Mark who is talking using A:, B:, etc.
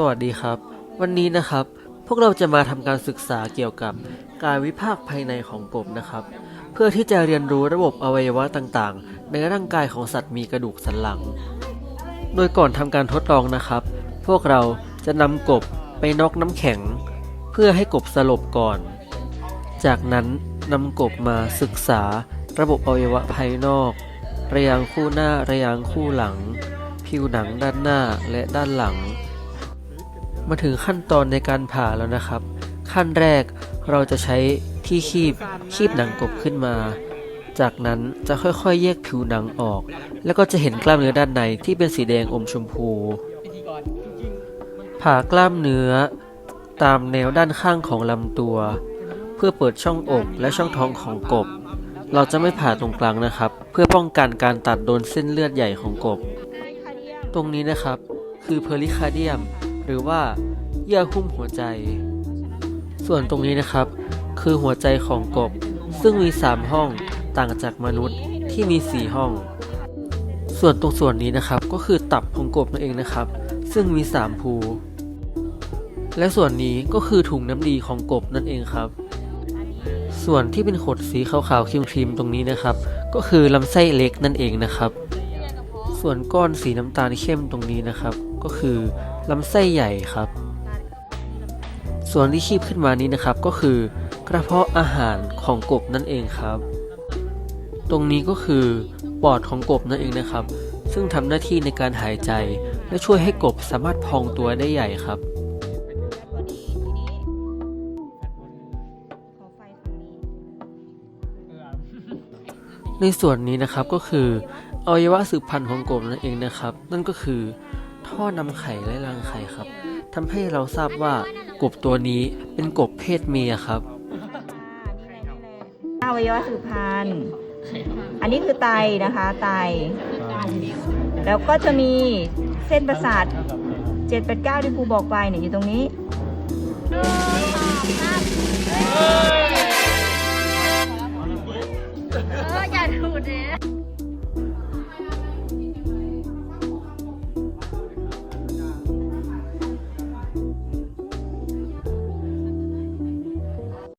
A: สวัสดีครับ วันนี้นะครับ พวกเราจะมาทำการศึกษาเกี่ยวกับการวิภาคภายในของกบนะครับ เพื่อที่จะเรียนรู้ระบบอวัยวะต่างๆ ในร่างกายของสัตว์มีกระดูกสันหลัง โดยก่อนทำการทดลองนะครับ พวกเราจะนำกบไปนอกน้ำแข็ง เพื่อให้กบสลบก่อน จากนั้นนำกบมาศึกษาระบบอวัยวะภายนอก ระยางคู่หน้าระยางคู่หลัง ผิวหนังด้านหน้าและด้านหลัง มาถึงขั้นตอนในการผ่าแล้วนะครับ ขั้นแรกเราจะใช้ที่คีบคีบหนังกบขึ้นมา จากนั้นจะค่อยๆ แยกผิวหนังออก แล้วก็จะเห็นกล้ามเนื้อด้านในที่เป็นสีแดงอมชมพู ผ่ากล้ามเนื้อ ตามแนวด้านข้างของลำตัว เพื่อเปิดช่องอกและช่องท้องของกบ เราจะไม่ผ่าตรงกลางนะครับ เพื่อป้องกันการตัดโดนเส้นเลือดใหญ่ของกบ ตรงนี้นะครับคือเพอริคาเดียม หรือว่าเยื่อหุ้มหัวใจ ส่วนตรงนี้นะครับ คือหัวใจของกบ ซึ่งมี 3 ห้องต่างจากมนุษย์ที่มี 4 ห้อง ส่วนตรงส่วนนี้นะครับก็คือตับของกบนั่นเองนะครับ ซึ่งมี 3 ภู และส่วนนี้ก็คือถุงน้ำดีของกบนั่นเองครับ ส่วนที่เป็นขดสีขาวๆครีมๆตรงนี้นะครับ ก็คือลำไส้เล็กนั่นเองนะครับ ส่วนก้อนสีน้ำตาลเข้มตรงนี้นะครับ ก็คือ ลำไส้ใหญ่ครับ ส่วนที่คีบขึ้นมานี้นะครับก็คือกระเพาะอาหารของกบนั่นเองครับ ตรงนี้ก็คือปอดของกบนั่นเองนะครับ ซึ่งทำหน้าที่ในการหายใจ และช่วยให้กบสามารถพองตัวได้ใหญ่ครับในส่วนนี้นะครับก็คืออวัยวะสืบพันธุ์ของกบนั่นเองนะครับ นั่นก็คือ ท่อนำไข่และรังไข่ครับทำให้เราทราบว่ากบตัวนี้เป็นกบเพศเมียครับ
B: อวัยวะสืบพันธุ์อันนี้คือไตนะคะ ไต แล้วก็จะมีเส้นประสาท7 8 9ที่ครูบอกไปเนี่ยอยู่ตรงนี้